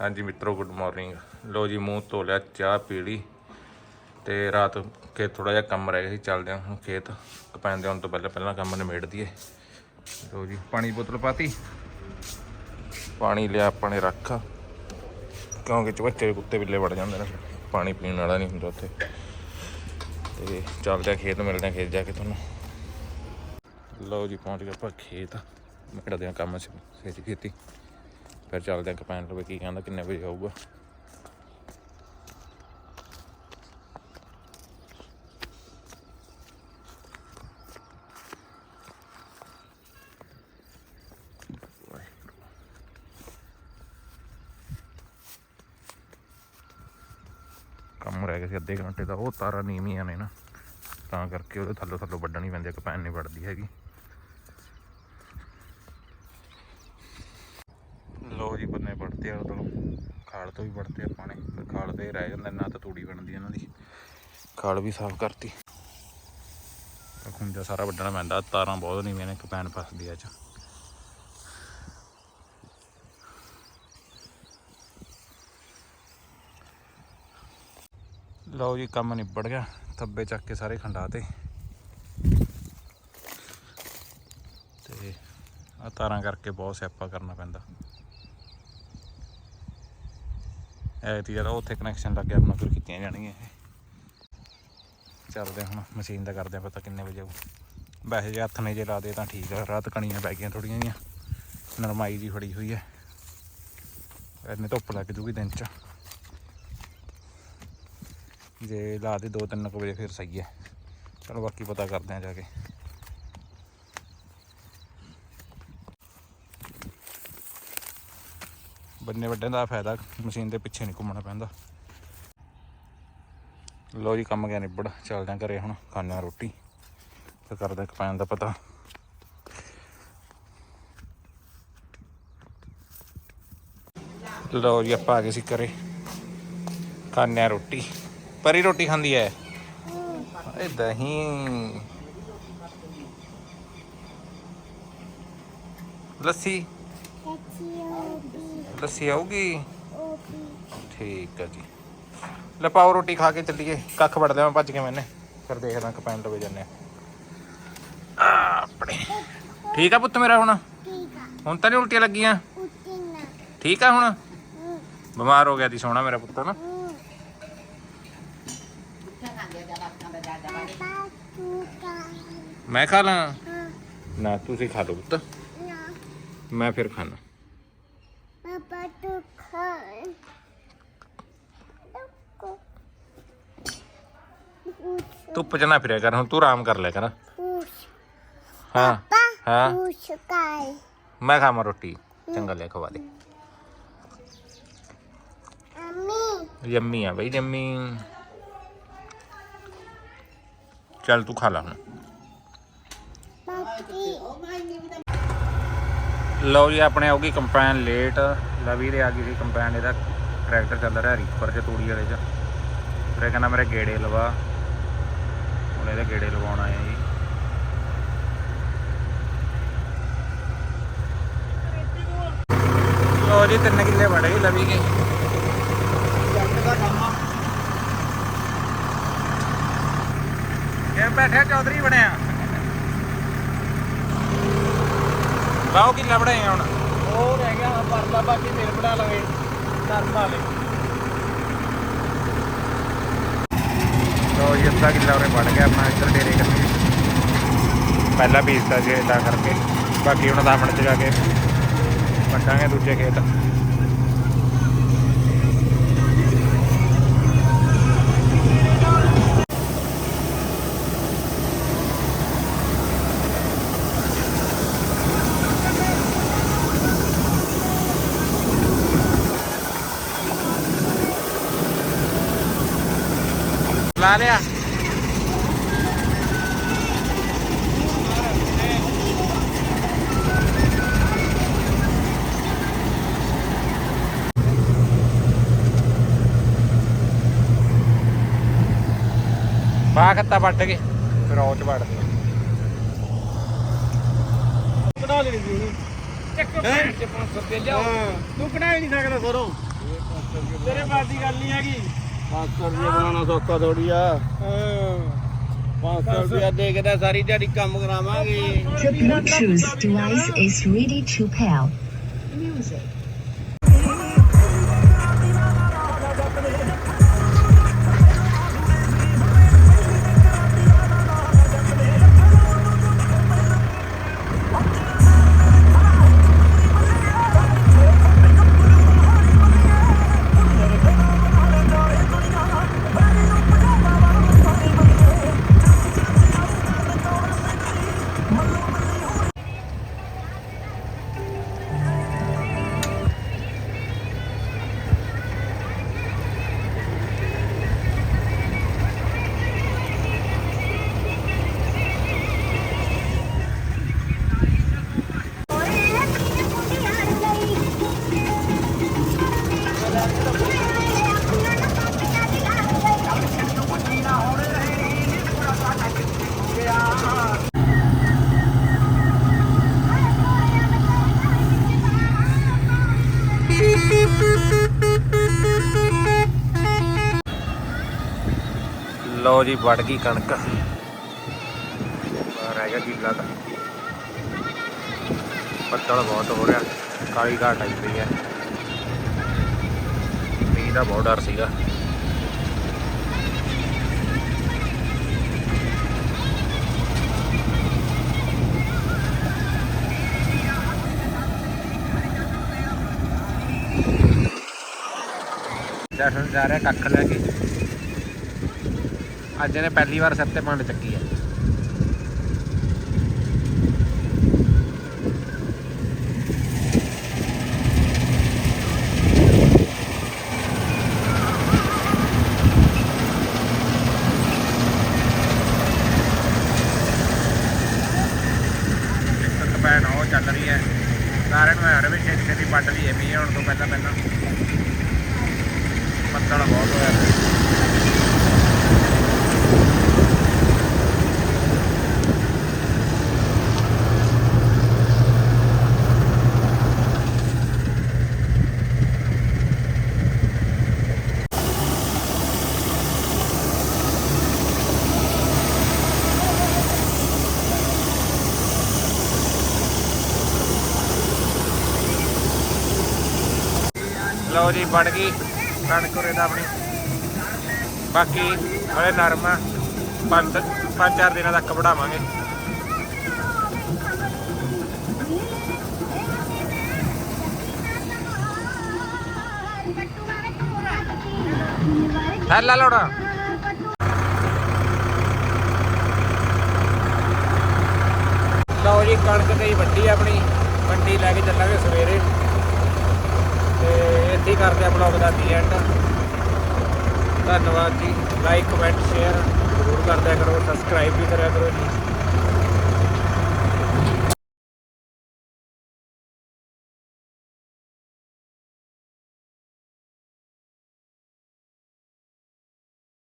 ਹਾਂਜੀ ਮਿੱਤਰੋ good morning ਲੋ ਜੀ, ਮੂੰਹ ਧੋ ਲਿਆ, ਚਾਹ ਪੀ ਲਈ ਤੇ ਰਾਤ ਕੇ ਥੋੜਾ ਜਿਹਾ ਕੰਮ ਰਹਿ ਗਿਆ ਸੀ, ਚੱਲਦੇ ਹਾਂ ਹੁਣ ਖੇਤ। ਕਪੈਨ ਆਉਣ ਤੋਂ ਪਹਿਲਾਂ ਪਹਿਲਾਂ ਕੰਮ ਨਿਬੇੜ ਦਈਏ। ਲੋ ਜੀ, ਪਾਣੀ ਬੋਤਲ ਪਾਤੀ। ਪਾਣੀ ਲਿਆ ਆਪਾਂ ਨੇ ਰੱਖ। ਕਿਉਂਕਿ ਚਵੱਚੇ ਕੁੱਤੇ ਬਿੱਲੇ ਵੜ ਜਾਂਦੇ ਨੇ। ਪਾਣੀ ਪੀਣ ਵਾਲਾ ਨਹੀਂ ਹੁੰਦਾ ਉੱਥੇ। ਤੇ ਚੱਲਦੇ ਆ ਖੇਤ, ਮਿਲਦੇ ਆ ਖੇਤ ਜਾ ਕੇ ਤੁਹਾਨੂੰ। ਲਓ ਜੀ, ਪਹੁੰਚ ਗਏ ਆਪਾਂ ਖੇਤ। ਮਿਟਦੇ ਆ ਕੰਮ ਚ ਖੇਤੀ। ਫਿਰ ਚੱਲਦੇ ਆ ਕਪੈਨ ਲਵੇ ਕੀ ਕਹਿੰਦਾ, ਕਿੰਨੇ ਵਜੇ ਆਊਗਾ। ਕੰਮ ਰਹਿ ਗਿਆ ਸੀ ਅੱਧੇ ਘੰਟੇ ਦਾ, ਉਹ ਤਾਰਾਂ ਨੀਵੀਆਂ ਨੇ ਨਾ। ਤਾਂ ਕਰਕੇ ਉਹਦੇ ਥੱਲੇ ਥੱਲੇ ਵੱਢਣੀ ਪੈਂਦੀ ਹੈ ਕਪੈਨ ਨਹੀਂ ਵੱਢਦੀ ਹੈਗੀ ਲੋ ਜੀ ਬੰਨੇ ਵੜਦੇ ਆ ਉਦੋਂ ਖਾਲ ਤੋਂ ਵੀ ਵੜਤੇ ਆ ਪਾਣੀ ਫਿਰ ਖਾਲ ਤੇ ਰਹਿ ਜਾਂਦਾ, ਨਾ ਤਾਂ ਤੂੜੀ ਬਣਦੀ ਇਹਨਾਂ ਦੀ। ਖਾਲ ਵੀ ਸਾਫ਼ ਕਰਤੀ। ਖੁੰਜਾ ਸਾਰਾ ਵੱਢਣਾ ਪੈਂਦਾ, ਤਾਰਾਂ ਬਹੁਤ ਨੀਵੀਆਂ ਨੇ ਕਪੈਨ ਫਸਦੀ ਆ ਚ। ਲਓ ਜੀ, ਕੰਮ ਨਿਬੜ ਗਿਆ, ਥੱਬੇ ਚੱਕ ਕੇ ਸਾਰੇ ਖੰਡਾ ਤੇ। ਤੇ ਆ ਤਾਰਾਂ ਕਰਕੇ ਬਹੁਤ ਸਿਆਪਾ ਕਰਨਾ ਪੈਂਦਾ। ਐ ਤੀ ਜਰਾ ਉੱਥੇ ਕਨੈਕਸ਼ਨ ਲੱਗ ਗਿਆ, ਆਪਣਾ ਫਿਰ ਕੀਤੀਆਂ ਜਾਣਗੀਆਂ ਇਹ। ਚੱਲਦੇ ਹਾਂ ਹੁਣ ਮਸ਼ੀਨ ਦਾ ਕਰਦੇ ਆ ਪਤਾ ਕਿੰਨੇ ਵਜੇ ਆਊ। ਵੈਸੇ ਜੇ ਹੱਥ ਨੇ ਜੇ ਲਾ ਦੇ ਤਾਂ ਠੀਕ ਆ, ਰਾਤ ਕਣੀਆਂ ਪੈ ਗਈਆਂ ਥੋੜੀਆਂ ਜੀਆਂ ਨਰਮਾਈ ਜੀ ਫੜੀ ਹੋਈ ਹੈ। ਇੰਨੇ ਧੁੱਪ ਲੱਗ ਜੂਗੀ ਦਿਨ ਚ। ਜੇ ਲਾ ਦੇ 2-3 ਵਜੇ ਫਿਰ ਸਹੀ ਹੈ। ਚਲੋ ਬਾਕੀ ਪਤਾ ਕਰਦੇ ਆ ਜਾ ਕੇ। ਬੰਨੇ ਵੱਡੇ ਦਾ ਫਾਇਦਾ, ਮਸ਼ੀਨ ਦੇ ਪਿੱਛੇ ਨਹੀਂ ਘੁੰਮਣਾ ਪੈਂਦਾ। ਲੋ ਜੀ, ਕੰਮ ਗਿਆ ਨਿਬੜ, ਚੱਲਦੇ ਆ ਘਰੇ ਹੁਣ ਖਾਣੇ ਆ ਰੋਟੀ। ਫਿਰ ਕਰਦੇ ਪੈਣ ਦਾ ਪਤਾ। ਲੋ ਜੀ, ਆਪਾਂ ਆ ਗਏ ਸੀ ਘਰੇ। ਖਾਣੇ ਆ ਰੋਟੀ। ਪਰੀ ਰੋਟੀ ਖਾਂਦੀ ਐ? ਏ ਦਹੀਂ। ਲੱਸੀ? ਲੱਸੀ ਆਊਗੀ? ਠੀਕ ਆ ਜੀ। ਲੈ ਪਾਓ ਰੋਟੀ ਖਾ ਕੇ ਚੱਲੀਏ। ਕੱਖ ਵੜਦੇ ਮੈਂ ਭੱਜ ਕੇ ਮੈਨੇ ਫਿਰ ਦੇਖਦਾ ਕਪੈਨ ਲਵੇ ਜਾਂਦੇ ਆ ਆਪਣੇ। ਠੀਕ ਆ ਪੁੱਤ ਮੇਰਾ ਹੁਣ? ਹੁਣ ਤਾਂ ਨਹੀਂ ਉਲਟੀਆਂ ਲੱਗੀਆਂ? ਠੀਕ ਆ ਹੁਣ? ਬਿਮਾਰ ਹੋ ਗਿਆ ਦੀ ਸੋਹਣਾ ਮੇਰਾ ਪੁੱਤ ਨਾ ਮੈਂ ਖਾ ਲਾਂ? ਨਾ ਤੁਸੀਂ ਖਾ ਲਓ ਪੁੱਤ। ਮੈਂ ਫਿਰ ਖਾਣਾ। ਧੁੱਪ ਚ ਨਾ ਫਿਰਿਆ ਕਰ ਹੁਣ ਤੂੰ ਆਰਾਮ ਕਰ ਲਿਆ ਕਰ ਹਾਂ ਹਾਂ ਮੈਂ ਖਾਵਾਂ ਰੋਟੀ ਚੰਗਾ ਲੈ ਖਵਾ ਦੇ ਯੰਮੀ ਆ ਬਈ ਯੰਮੀ ਚੱਲ ਤੂੰ ਖਾ ਲਾ ਹੁਣ ਲਓ ਜੀ, ਆਪਣੇ ਆਉਗੀ ਕੰਪੈਨ ਲੇਟ। ਲਵੀ ਦੇ ਆ ਗਈ ਸੀ ਕੰਪੈਨ, ਇਹਦਾ ਟਰੈਕਟਰ ਚੱਲ ਰਿਹਾ ਰੀਪਰ ਚ, ਤੂੜੀ ਵਾਲੇ ਚ। ਫਿਰ ਕਹਿੰਦਾ ਮੇਰੇ ਗੇੜੇ ਲਵਾ। ਹੁਣ ਇਹਦੇ ਗੇੜੇ ਲਵਾਉਣ ਆਏ ਜੀ। ਲਓ ਜੀ, ਤਿੰਨ ਕਿੱਲੇ ਵੜ ਲਵੀ ਕੇ ਇਹ ਬੈਠਿਆ ਚੌਧਰੀ ਬਣਿਆ। ਬਾਹੋ ਕਿੱਲਾ ਹੁਣ? ਉਹ ਰਹਿ ਗਿਆ ਪਰਲਾ ਬਾਕੀ ਫਿਰ ਬਣਾ ਲਵੇ ਦਸ ਵਾਲੇ ਲੋ ਜੀ ਅੱਧਾ ਕਿੱਲਾ ਉਰੇ ਵੜ ਗਿਆ ਆਪਣਾ ਇੱਧਰ ਡੇਰੇ ਕਰਕੇ। ਪਹਿਲਾ ਪੀਸਤਾ ਜੀ ਇਦਾਂ ਕਰਕੇ। ਬਾਕੀ ਹੁਣ 10 ਮਿੰਟ ਚ ਜਾ ਕੇ ਵੱਟਾਂਗੇ ਦੂਜੇ ਖੇਤ। ਲਾ ਲਿਆ। ਬਾਹ ਖੱਤਾ ਵੱਟ ਕੇ ਫਿਰ ਉਹ ਚ ਵੜ ਦਿਓ ਕਢਾ ਲੈਣੀ ਸੀ ਉਹਨੂੰ। ਚੱਕੋ 500 ਰੁਪਏ ਲਿਆਓ। ਤੂੰ ਕਢਾ ਹੀ ਨਹੀਂ ਸਕਦਾ ਸਰੋਂ। ਤੇਰੇ ਬਾਤ ਦੀ ਗੱਲ ਨਹੀਂ ਹੈਗੀ। 500 ਰੁਪਏ ਬਣਾਉਣਾ ਸੌਖਾ ਥੋੜੀ ਆ 500 ਰੁਪਏ ਦੇ ਕੇ ਤਾਂ ਸਾਰੀ ਦਿਹਾੜੀ ਕੰਮ ਕਰਾਵਾਂਗੇ The Bluetooth device is ready to pair. Music. ਲਓ ਜੀ ਵੜ ਗਈ ਕਣਕ। ਆਹ ਰਹਿ ਗਿਆ ਕਿੱਲਾ ਤਾਂ। ਬੱਦਲ ਬਹੁਤ ਹੋ ਰਿਹਾ, ਕਾਲੀ ਘਾਟ ਆਈ ਪਈ ਹੈ। ਮੀਂਹ ਦਾ ਬਹੁਤ ਡਰ ਸੀਗਾ। ਜਸ਼ਨ ਜਾ ਰਿਹਾ ਕੱਖ ਲੈ ਕੇ। ਅੱਜ ਇਹਨੇ ਪਹਿਲੀ ਵਾਰ ਸਿਰ ਤੇ ਪੰਡ ਚੱਕੀ ਹੈ ਇੱਕ ਕਪੈਨ ਉਹ ਚੱਲ ਰਹੀ ਹੈ। ਸਾਰਿਆਂ ਨੂੰ ਐ ਵੀ ਛੇਤੀ ਛੇਤੀ ਪੱਟ ਲਈਏ, ਮੀਂਹ ਆਉਣ ਤੋਂ ਪਹਿਲਾਂ ਪਹਿਲਾਂ ਬੱਦਲ ਬਹੁਤ ਹੋਇਆ। ਲਓ ਜੀ ਵੜ ਗਈ ਕਣਕ ਉਰੇ ਦਾ ਆਪਣੀ। ਬਾਕੀ ਹਲੇ ਨਰਮ ਆ। ਪੰਜ ਪੰਜ ਚਾਰ ਦਿਨਾਂ ਤੱਕ ਵਢਾਵਾਂਗੇ ਥੈਲਾ ਲੋੜਾ। ਲਓ ਜੀ, ਕਣਕ ਤੇ ਹੀ ਵੱਡੀ ਆਪਣੀ। ਮੰਡੀ ਲੈ ਕੇ ਚੱਲਾਂਗੇ ਸਵੇਰੇ। ਤੇ ਇੱਥੇ ਹੀ ਕਰਦੇ ਆ ਬਲੌਗ ਦਾ ਦੀ ਐਂਡ ਧੰਨਵਾਦ ਜੀ। ਲਾਈਕ ਕਮੈਂਟ ਸ਼ੇਅਰ ਜ਼ਰੂਰ ਕਰਦਿਆ ਕਰੋ। ਸਬਸਕ੍ਰਾਈਬ ਵੀ ਕਰਿਆ ਕਰੋ ਜੀ।